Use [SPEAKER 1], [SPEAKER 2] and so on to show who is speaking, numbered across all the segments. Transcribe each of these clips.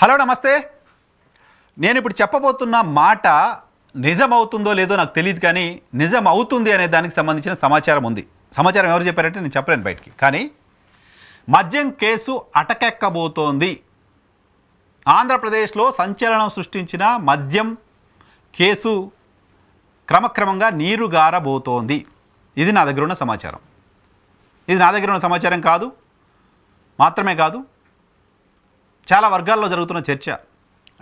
[SPEAKER 1] Hello నమస్తే. నేను ఇప్పుడు చెప్పబోతున్న మాట నిజం అవుతుందో లేదో నాకు తెలియదు కానీ నిజం అవుతుంది అనే దానికి సంబంధించిన సమాచారం ఉంది. సమాచారం ఎవరు చెప్పారంటే నేను చెప్పలేను బయటికి. కానీ మద్యం కేసు అటకెక్కబోతోంది. ఆంధ్రప్రదేశ్లో సంచలనం సృష్టించిన మద్యం కేసు క్రమక్రమంగా నీరుగారబోతోంది ఇది నా దగ్గర ఉన్న సమాచారం. ఇది నా దగ్గర ఉన్న సమాచారం కాదు. మాత్రమే కాదు చాలా వర్గాల్లో జరుగుతున్న చర్చ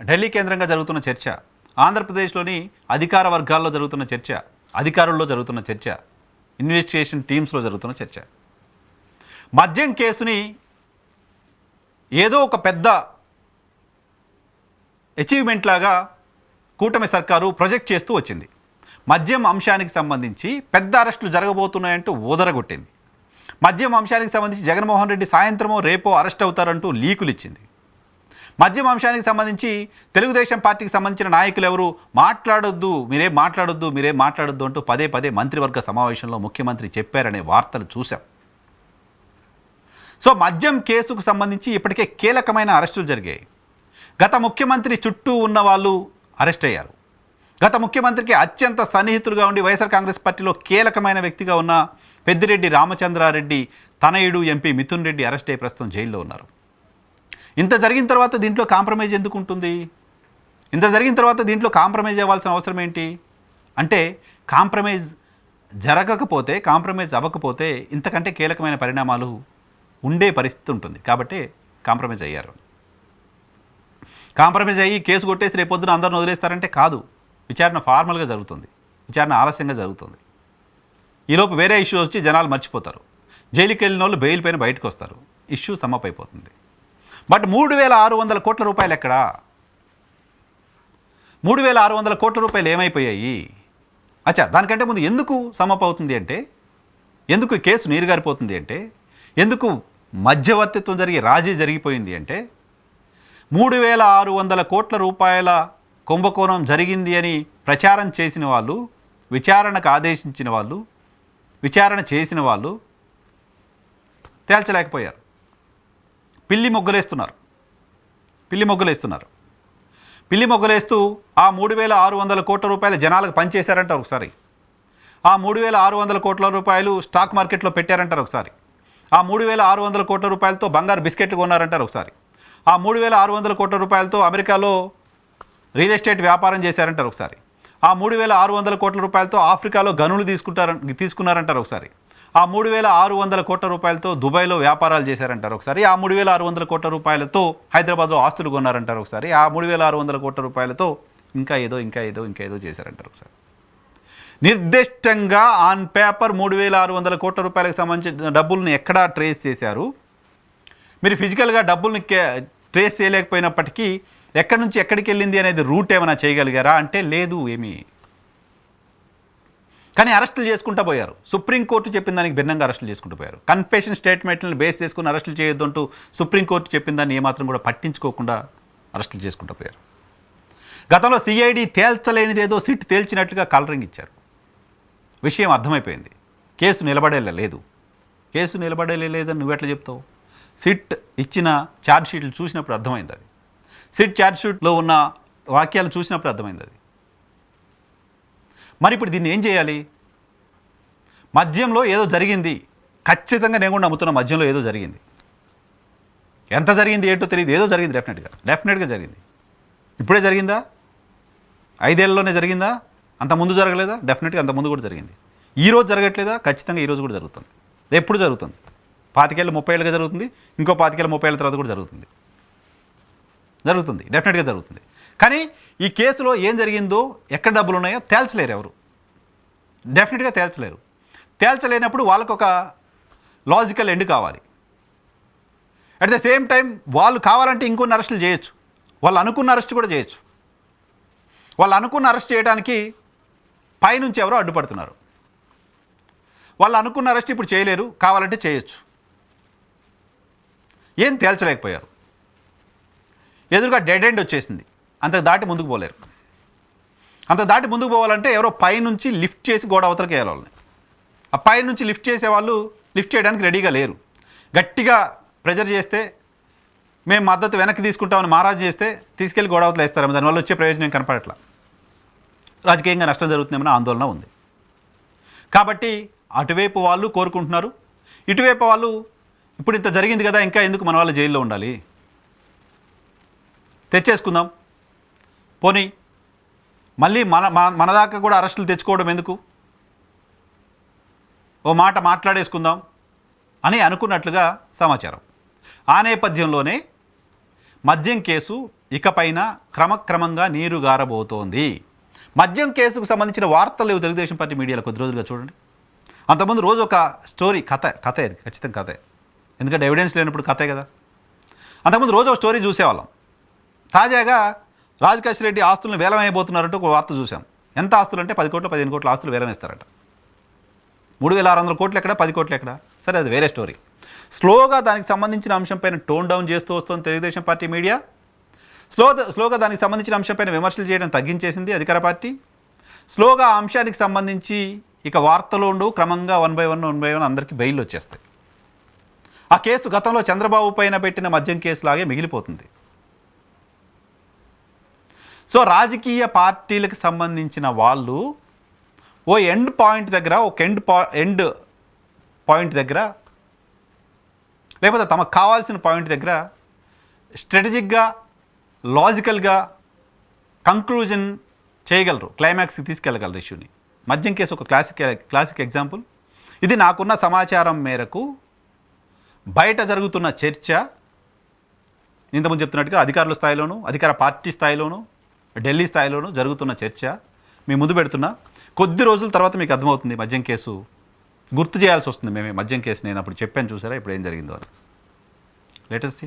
[SPEAKER 1] ఢిల్లీ కేంద్రంగా జరుగుతున్న చర్చ ఆంధ్రప్రదేశ్లోని అధికార వర్గాల్లో జరుగుతున్న చర్చ అధికారుల్లో జరుగుతున్న చర్చ ఇన్వెస్టిగేషన్ టీమ్స్లో జరుగుతున్న చర్చ. మద్యం కేసుని ఏదో ఒక పెద్ద అచీవ్మెంట్ లాగా కూటమి సర్కారు ప్రొజెక్ట్ చేస్తూ వచ్చింది. మద్యం అంశానికి సంబంధించి పెద్ద అరెస్టులు జరగబోతున్నాయంటూ ఊదరగొట్టింది. మద్యం అంశానికి సంబంధించి జగన్మోహన్ రెడ్డి సాయంత్రమో రేపో అరెస్ట్ అవుతారంటూ లీకులు ఇచ్చింది మద్యం అంశానికి సంబంధించి తెలుగుదేశం పార్టీకి సంబంధించిన నాయకులు ఎవరు? మాట్లాడొద్దు మీరే మాట్లాడొద్దు మీరే మాట్లాడొద్దు అంటూ పదే పదే మంత్రివర్గ సమావేశంలో ముఖ్యమంత్రి చెప్పారనే వార్తలు చూశాం. సో మద్యం కేసుకు సంబంధించి ఇప్పటికే కీలకమైన అరెస్టులు జరిగాయి. గత ముఖ్యమంత్రి చుట్టూ ఉన్న వాళ్ళు అరెస్ట్ అయ్యారు. గత ముఖ్యమంత్రికి అత్యంత సన్నిహితులుగా ఉండి వైఎస్ఆర్ కాంగ్రెస్ పార్టీలో కీలకమైన వ్యక్తిగా ఉన్న పెద్దిరెడ్డి రామచంద్రారెడ్డి తనయుడు ఎంపీ మిథున్ రెడ్డి అరెస్ట్ అయ్యి ప్రస్తుతం జైల్లో ఉన్నారు. ఇంత జరిగిన తర్వాత దీంట్లో కాంప్రమైజ్ ఎందుకు ఉంటుంది? ఇంత జరిగిన తర్వాత దీంట్లో కాంప్రమైజ్ అవ్వాల్సిన అవసరం ఏంటి? అంటే కాంప్రమైజ్ జరగకపోతే కాంప్రమైజ్ అవ్వకపోతే ఇంతకంటే కీలకమైన పరిణామాలు ఉండే పరిస్థితి ఉంటుంది. కాబట్టి కాంప్రమైజ్ అయ్యారు. కాంప్రమైజ్ అయ్యి కేసు కొట్టేసి రేపొద్దున అందరిని వదిలేస్తారంటే కాదు. విచారణ ఫార్మల్గా జరుగుతుంది. విచారణ ఆలస్యంగా జరుగుతుంది. ఈలోపు వేరే ఇష్యూ వచ్చి జనాలు మర్చిపోతారు. జైలుకి వెళ్ళిన వాళ్ళు బెయిల్ పైన బయటకు వస్తారు ఇష్యూ సమ్మప్ అయిపోతుంది. బట్ మూడు వేల ఆరు వందల కోట్ల రూపాయలు ఎక్కడా మూడు వేల ఆరు వందల కోట్ల రూపాయలు ఏమైపోయాయి? అచ్చా దానికంటే ముందు ఎందుకు సమప్ అవుతుంది అంటే ఎందుకు కేసు నీరుగారిపోతుంది అంటే ఎందుకు మధ్యవర్తిత్వం జరిగి రాజీ జరిగిపోయింది అంటే మూడు వేల ఆరు వందల కోట్ల రూపాయల కుంభకోణం జరిగింది అని ప్రచారం చేసిన వాళ్ళు విచారణకు ఆదేశించిన వాళ్ళు విచారణ చేసిన వాళ్ళు తేల్చలేకపోయారు. పిల్లి మొగ్గలేస్తున్నారు. పిల్లి మొగ్గలేస్తున్నారు. పిల్లి మొగ్గలేస్తూ ఆ మూడు వేల ఆరు వందల కోట్ల రూపాయలు జనాలకు పనిచేశారంటారు ఒకసారి. ఆ మూడు వేల ఆరు వందల కోట్ల రూపాయలు స్టాక్ మార్కెట్లో పెట్టారంటారు ఒకసారి. ఆ మూడు వేల ఆరు వందల కోట్ల రూపాయలతో బంగారు బిస్కెట్లు కొన్నారంటారు ఒకసారి. ఆ మూడు వేల ఆరు వందల కోట్ల రూపాయలతో అమెరికాలో రియల్ ఎస్టేట్ వ్యాపారం చేశారంటారు ఒకసారి. ఆ మూడు వేల ఆరు వందల కోట్ల రూపాయలతో ఆఫ్రికాలో గనులు తీసుకుంటార తీసుకున్నారంటారు ఒకసారి. ఆ మూడు వేల ఆరు వందల కోట్ల రూపాయలతో దుబాయ్లో వ్యాపారాలు చేశారంటారు ఒకసారి. ఆ మూడు వేల ఆరు వందల కోట్ల రూపాయలతో హైదరాబాద్లో ఆస్తులు కొన్నారంటారు ఒకసారి. ఆ మూడు వేల ఆరు వందల కోట్ల రూపాయలతో ఇంకా ఏదో ఇంకా ఏదో ఇంకా ఏదో చేశారంటారు ఒకసారి. నిర్దిష్టంగా ఆన్ పేపర్ మూడు వేల ఆరు వందల కోట్ల రూపాయలకు సంబంధించిన డబ్బుల్ని ఎక్కడా ట్రేస్ చేశారు. మీరు ఫిజికల్గా డబ్బుల్ని ట్రేస్ చేయలేకపోయినప్పటికీ ఎక్కడి నుంచి ఎక్కడికి వెళ్ళింది అనేది రూట్ ఏమైనా చేయగలిగారా? అంటే లేదు ఏమీ. కానీ అరెస్టులు చేసుకుంటూ పోయారు. సుప్రీంకోర్టు చెప్పిన దానికి భిన్నంగా అరెస్టులు చేసుకుంటూ పోయారు. కన్ఫెషన్ స్టేట్మెంట్లను బేస్ చేసుకుని అరెస్టులు చేయొద్దు అంటూ సుప్రీంకోర్టు చెప్పిన దాన్ని ఏమాత్రం కూడా పట్టించుకోకుండా అరెస్టులు చేసుకుంటూ పోయారు. గతంలో సిఐడి తేల్చలేనిదేదో సిట్ తేల్చినట్లుగా కలరింగ్ ఇచ్చారు. విషయం అర్థమైపోయింది. కేసు నిలబడేలా లేదు. కేసు నిలబడేలే లేదని నువ్వు ఎట్లా చెప్తావు? సిట్ ఇచ్చిన ఛార్జ్ షీట్లు చూసినప్పుడు అర్థమైంది అది. సిట్ ఛార్జ్ షీట్లో ఉన్న వాక్యాలు చూసినప్పుడు అర్థమైంది అది. మరి ఇప్పుడు దీన్ని ఏం చేయాలి? మద్యంలో ఏదో జరిగింది. ఖచ్చితంగా నేను కూడా నమ్ముతున్న మద్యంలో ఏదో జరిగింది. ఎంత జరిగింది ఏంటో తెలియదు. ఏదో జరిగింది డెఫినెట్గా డెఫినెట్గా జరిగింది. ఇప్పుడే జరిగిందా? ఐదేళ్ళలోనే జరిగిందా? అంత ముందు జరగలేదా? డెఫినెట్గా అంత ముందు కూడా జరిగింది. ఈరోజు జరగట్లేదా? ఖచ్చితంగా ఈరోజు కూడా జరుగుతుంది. ఎప్పుడు జరుగుతుంది? పాతికేళ్ళు ముప్పై ఏళ్ళుగా జరుగుతుంది. ఇంకో పాతికేళ్ళు ముప్పై ఏళ్ళ తర్వాత కూడా జరుగుతుంది. జరుగుతుంది. డెఫినెట్గా జరుగుతుంది. కానీ ఈ కేసులో ఏం జరిగిందో ఎక్కడ డబ్బులు ఉన్నాయో తేల్చలేరు ఎవరు. డెఫినెట్గా తేల్చలేరు. తేల్చలేనప్పుడు వాళ్ళకు ఒక లాజికల్ ఎండ్ కావాలి. అట్ ద సేమ్ టైం వాళ్ళు కావాలంటే ఇంకొన్ని అరెస్టులు చేయొచ్చు. వాళ్ళు అనుకున్న అరెస్ట్ కూడా చేయొచ్చు. వాళ్ళు అనుకున్న అరెస్ట్ చేయడానికి పైనుంచి ఎవరో అడ్డుపడుతున్నారు. వాళ్ళు అనుకున్న అరెస్ట్ ఇప్పుడు చేయలేరు కావాలంటే చేయొచ్చు. ఏం తేల్చలేకపోయారు. ఎదురుగా డెడ్ ఎండ్ వచ్చేసింది. అంత దాటి ముందుకు పోలేరు. అంత దాటి ముందుకు పోవాలంటే ఎవరో పైనుంచి లిఫ్ట్ చేసి గోడ అవతలకి వేయాలి వాళ్ళని. ఆ పైనుంచి లిఫ్ట్ చేసే వాళ్ళు లిఫ్ట్ చేయడానికి రెడీగా లేరు. గట్టిగా ప్రెజర్ చేస్తే మేము మద్దతు వెనక్కి తీసుకుంటామని మహారాజు చేస్తే తీసుకెళ్ళి గోడవతలు వేస్తారు దానివల్ల వచ్చే ప్రయోజనం కనపడట్లా? రాజకీయంగా నష్టం జరుగుతుందేమని ఆందోళన ఉంది. కాబట్టి అటువైపు వాళ్ళు కోరుకుంటున్నారు. ఇటువైపు వాళ్ళు ఇప్పుడు ఇంత జరిగింది కదా ఇంకా ఎందుకు మన వాళ్ళు జైల్లో ఉండాలి? తెచ్చేసుకుందాం. పోనీ మళ్ళీ మన మన- మనదాకా కూడా అరెస్టులు తెచ్చుకోవడం ఎందుకు? ఓ మాట మాట్లాడేసుకుందాం అని అనుకున్నట్లుగా సమాచారం. ఆ నేపథ్యంలోనే మద్యం కేసు ఇకపైన క్రమక్రమంగా నీరు గారబోతోంది. మద్యం కేసుకు సంబంధించిన వార్తలు లేవు తెలుగుదేశం పార్టీ మీడియాలో కొద్ది రోజులుగా చూడండి. అంతకుముందు రోజు ఒక స్టోరీ కథ కథ ఇది ఖచ్చితంగా కథే. ఎందుకంటే ఎవిడెన్స్ లేనప్పుడు కథే కదా. అంతకుముందు రోజు ఒక స్టోరీ చూసేవాళ్ళం. తాజాగా రాజకేష్ రెడ్డి ఆస్తులను వేలమైపోతున్నారంటూ ఒక వార్త చూసాం ఎంత ఆస్తులు అంటే పది కోట్లు పదిహేను కోట్ల ఆస్తులు వేలమేస్తారట. మూడు వేల ఆరు వందల కోట్లు ఎక్కడ? పది కోట్లు ఎక్కడ? సరే అది వేరే స్టోరీ. స్లోగా దానికి సంబంధించిన అంశంపైన టోన్ డౌన్ చేస్తూ వస్తుంది తెలుగుదేశం పార్టీ మీడియా. స్లో స్లోగా దానికి సంబంధించిన అంశంపైన విమర్శలు చేయడం తగ్గించేసింది అధికార పార్టీ. స్లోగా ఆ అంశానికి సంబంధించి ఇక వార్తలు ఉండు క్రమంగా one by one one by one అందరికీ బెయిల్ వచ్చేస్తాయి. ఆ కేసు గతంలో చంద్రబాబు పైన పెట్టిన మద్యం కేసులాగే మిగిలిపోతుంది. సో రాజకీయ పార్టీలకు సంబంధించిన వాళ్ళు ఓ ఎండ్ పాయింట్ దగ్గర ఒక ఎండ్ పా ఎండ్ పాయింట్ దగ్గర లేకపోతే తమకు కావాల్సిన పాయింట్ దగ్గర స్ట్రాటజిక్గా లాజికల్గా కంక్లూజన్ చేయగలరు క్లైమాక్స్కి తీసుకెళ్ళగలరు ఇష్యూని. మద్యం కేసు ఒక క్లాసిక్ క్లాసిక్ ఎగ్జాంపుల్ ఇది నాకున్న సమాచారం మేరకు బయట జరుగుతున్న చర్చ ఇంతకుముందు చెప్తున్నట్టుగా అధికారుల స్థాయిలోనూ అధికార పార్టీ స్థాయిలోనూ ఢిల్లీ స్థాయిలోనూ జరుగుతున్న చర్చ మీ ముందు పెడుతున్నా. కొద్ది రోజుల తర్వాత మీకు అర్థమవుతుంది మద్యం కేసు గుర్తు చేయాల్సి వస్తుంది. మేమే మద్యం కేసు నేను అప్పుడు చెప్పాను చూసారా? ఇప్పుడు ఏం జరిగిందో అని. లేటెస్ట్